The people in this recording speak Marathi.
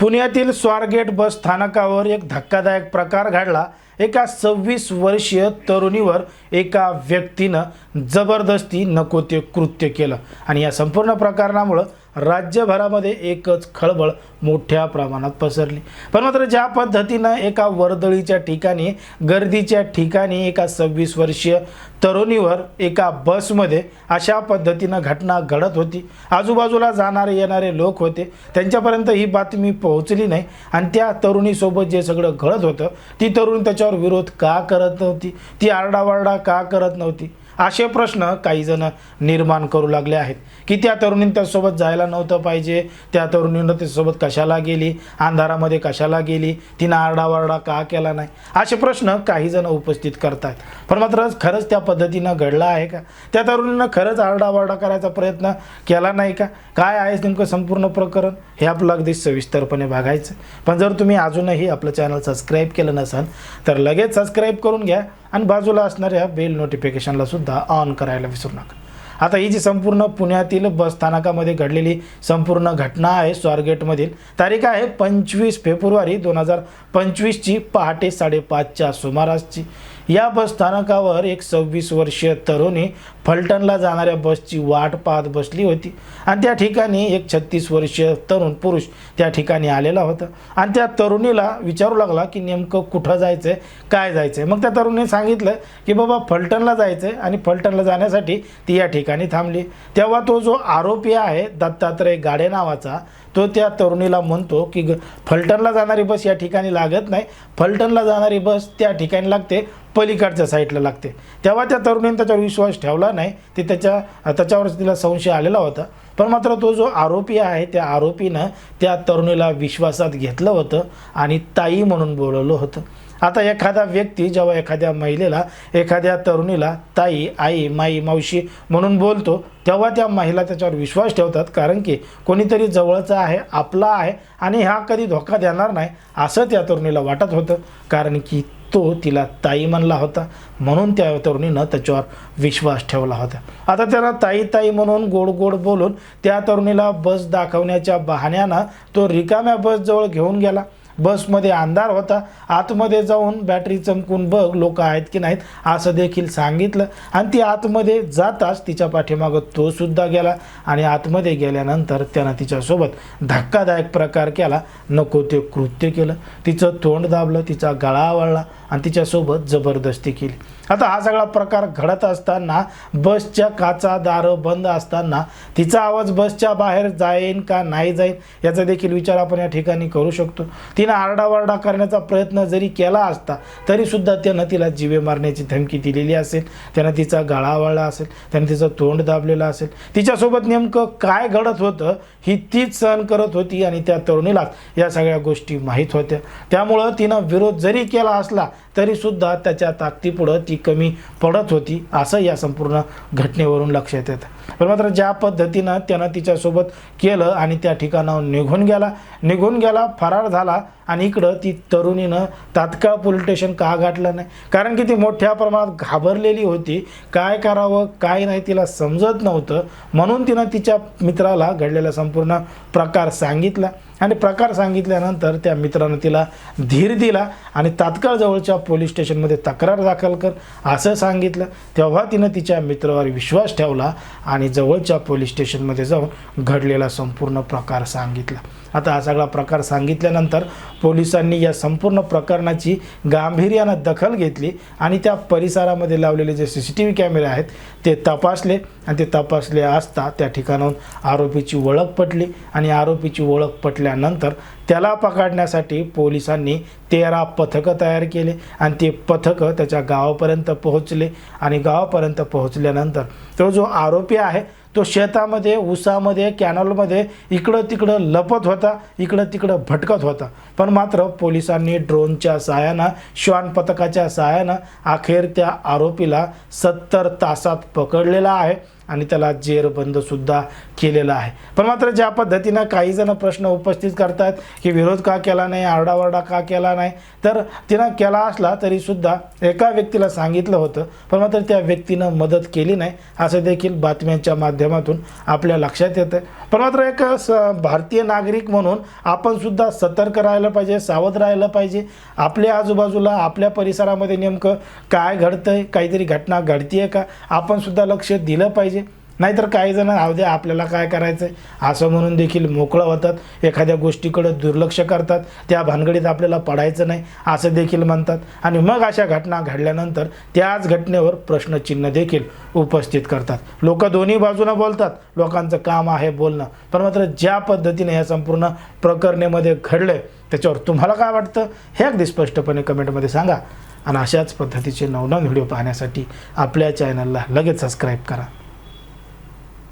पुण्यातील स्वारगेट बस स्थानकावर एक धक्कादायक प्रकार घडला. एका सव्वीस वर्षीय तरुणीवर एका व्यक्तीनं जबरदस्ती नको ते कृत्य केलं. आणि या संपूर्ण प्रकरणामुळं राज्यभरामध्ये एकच खळबळ मोठ्या प्रमाणात पसरली. पण मात्र ज्या पद्धतीनं एका वर्दळीच्या ठिकाणी गर्दीच्या ठिकाणी एका सव्वीस वर्षीय तरुणीवर एका बसमध्ये अशा पद्धतीनं घटना घडत होती. आजूबाजूला जाणारे येणारे लोक होते. त्यांच्यापर्यंत ही बातमी पोहोचली नाही. आणि त्या तरुणीसोबत जे सगळं घडत होतं ती तरुणी त्याच्यावर विरोध का करत नव्हती? ती आरडावारडा का करत नव्हती? असे प्रश्न काही जण निर्माण करू लागले आहेत. की त्या तरुणीनं त्यासोबत जायला नव्हतं पाहिजे त्या तरुणीनं त्यासोबत कशाला गेली अंधारामध्ये कशाला गेली तिनं आरडावारडा का केला नाही? असे प्रश्न काही जण उपस्थित करतात. पण मात्र खरंच त्या पद्धतीनं घडलं आहे का? त्या तरुणीनं खरंच आरडावारडा करायचा प्रयत्न केला नाही का? काय आहे नेमकं संपूर्ण प्रकरण? हे आपलं अगदी सविस्तरपणे बघायचं. पण जर तुम्ही अजूनही आपलं चॅनल सबस्क्राईब केलं नसाल तर लगेच सबस्क्राईब करून घ्या. आणि बाजूला असणाऱ्या बेल नोटिफिकेशनला सुद्धा ऑन करायला विसरू नका. आता ही जी संपूर्ण पुण्यातील बस स्थानकामध्ये घडलेली संपूर्ण घटना आहे स्वारगेटमधील तारीख आहे पंचवीस फेब्रुवारी दोन हजार पंचवीसची पहाटे साडेपाचच्या सुमारासची. या बस स्थानकावर एक सव्वीस वर्षीय तरुणी फलटणला जाणाऱ्या बसची वाट पाहत बसली होती. आणि त्या ठिकाणी एक छत्तीस वर्षीय तरुण पुरुष त्या ठिकाणी आलेला होता. आणि त्या तरुणीला विचारू लागला की नेमकं कुठं जायचं आहे काय जायचं आहे मग त्या तरुणीने सांगितलं की बाबा फलटणला जायचं आहे आणि फलटणला जाण्यासाठी ती या ठिकाणी थांबली. तेव्हा तो जो आरोपी आहे दत्तात्रय गाडे नावाचा तो त्या तरुणीला म्हणतो की ग फलटणला जाणारी बस या ठिकाणी लागत नाही. फलटणला जाणारी बस त्या ठिकाणी लागते पलीकडच्या साईडला लागते. तेव्हा त्या तरुणीने त्याच्यावर विश्वास ठेवला नाही. ते त्याच्या त्याच्यावर तिला संशय आलेला होता. पण मात्र तो जो आरोपी आहे त्या आरोपीनं त्या तरुणीला विश्वासात घेतलं होतं आणि ताई म्हणून बोलवलं होतं. आता एखादा व्यक्ती जेव्हा एखाद्या महिलेला एखाद्या तरुणीला ताई आई माई मावशी म्हणून बोलतो तेव्हा त्या महिला त्याच्यावर विश्वास ठेवतात कारण की कोणीतरी जवळचा आहे आपला आहे आणि हा कधी धोका देणार नाही असं त्या तरुणीला वाटत होतं कारण की तो तिला ताई म्हणला होता. म्हणून त्या तरुणीनं त्याच्यावर विश्वास ठेवला होता. आता त्याला ताई ताई म्हणून गोड गोड बोलून त्या तरुणीला बस दाखवण्याच्या बहाण्यानं तो रिकाम्या बसजवळ घेऊन गेला. बसमध्ये अंधार होता. आतमध्ये जाऊन बॅटरी चमकून बघ लोक आहेत की नाहीत असं देखील सांगितलं. आणि ती आतमध्ये जाताच तिच्या पाठीमागं तो सुद्धा गेला. आणि आतमध्ये गेल्यानंतर त्यानं तिच्यासोबत धक्कादायक प्रकार केला. नको ते कृत्य केलं. तिचं तोंड दाबलं तिचा गळा आवळला आणि तिच्यासोबत जबरदस्ती केली. आता हा सगळा प्रकार घडत असताना बसच्या काचा दारं बंद असताना तिचा आवाज बसच्या बाहेर जाईन का नाही जाईन याचा देखील विचार आपण या ठिकाणी करू शकतो. तिनं आरडावारडा करण्याचा प्रयत्न जरी केला असता तरीसुद्धा त्यानं तिला जीवे मारण्याची धमकी दिलेली असेल. त्यानं तिचा गळा वळला असेल त्यानं तिचं तोंड दाबलेलं असेल. तिच्यासोबत नेमकं काय घडत होतं ही तीच सहन करत होती आणि त्या तरुणीला या सगळ्या गोष्टी माहीत होत्या. त्यामुळं तिनं विरोध जरी केला असला तरीसुद्धा त्याच्या ताकदीपुढं ती कमी पडत होती असं या संपूर्ण घटनेवरून लक्षात येतं. पण मात्र ज्या पद्धतीनं त्यानं तिच्यासोबत केलं आणि त्या ठिकाणाहून निघून गेला निघून गेला फरार झाला आणि इकडं ती तरुणीनं तात्काळ पोलीस स्टेशन का गाठलं नाही? कारण की ती मोठ्या प्रमाणात घाबरलेली होती. काय करावं काय नाही तिला समजत नव्हतं. म्हणून तिनं तिच्या मित्राला घडलेला संपूर्ण प्रकार सांगितला. आणि प्रकार सांगितल्यानंतर त्या मित्रानं तिला धीर दिला आणि तात्काळ जवळच्या पोलीस स्टेशनमध्ये तक्रार दाखल कर असं सांगितलं. तेव्हा तिनं तिच्या मित्रावर विश्वास ठेवला आणि जवळच्या पोलीस स्टेशनमध्ये जाऊन घडलेला संपूर्ण प्रकार सांगितला. आता हा सगळा प्रकार सांगितल्यानंतर पोलिसांनी या संपूर्ण प्रकरणाची गांभीर्यानं दखल घेतली आणि त्या परिसरामध्ये लावलेले जे सी सी टी व्ही कॅमेरे आहेत ते तपासले. आणि ते तपासले असता त्या ठिकाणाहून आरोपीची ओळख पटली. आणि आरोपीची ओळख पटल्यानंतर त्याला पकडण्यासाठी पोलिसांनी तेरा पथकं तयार केले. आणि ते पथकं त्याच्या गावापर्यंत पोहोचले. आणि गावापर्यंत पोहोचल्यानंतर तो जो आरोपी आहे तो शेतामध्ये ऊसामध्ये कॅनलमध्ये इकडं तिकडं लपत होता इकडं तिकडं भटकत होता. पण मात्र पोलिसांनी ड्रोनच्या सहाय्यानं श्वान पथकाच्या सहाय्यानं अखेर त्या आरोपीला सत्तर तासात पकडलेला आहे. आणि त्याला जेरबंदसुद्धा केलेलं आहे. पण मात्र ज्या पद्धतीनं काही जण प्रश्न उपस्थित करतात की विरोध का केला नाही आरडाओरडा का केला नाही तर तिनं केला असला तरीसुद्धा एका व्यक्तीला सांगितलं होतं पण मात्र त्या व्यक्तीनं मदत केली नाही असं देखील बातम्यांच्या माध्यमातून आपल्या लक्षात येतं पण मात्र एक स भारतीय नागरिक म्हणून आपणसुद्धा सतर्क राहिलं पाहिजे सावध राहिलं पाहिजे. आपल्या आजूबाजूला आपल्या परिसरामध्ये नेमकं काय घडतं आहे काहीतरी घटना घडतीये का आपणसुद्धा लक्ष दिलं पाहिजे. नाहीतर काही जण राहू द्या आपल्याला काय करायचं आहे असं म्हणून देखील मोकळं होतात. एखाद्या गोष्टीकडे दुर्लक्ष करतात. त्या भानगडीत आपल्याला पडायचं नाही असं देखील म्हणतात. आणि मग अशा घटना घडल्यानंतर त्याच घटनेवर प्रश्नचिन्ह देखील उपस्थित करतात. लोक दोन्ही बाजूनं बोलतात. लोकांचं काम आहे बोलणं. पण मात्र ज्या पद्धतीने या संपूर्ण प्रकरणेमध्ये घडलं आहे त्याच्यावर तुम्हाला काय वाटतं? हे अगदी स्पष्टपणे कमेंटमध्ये सांगा. आणि अशाच पद्धतीचे नवनवीन व्हिडिओ पाहण्यासाठी आपल्या चॅनलला लगेच सबस्क्राईब करा.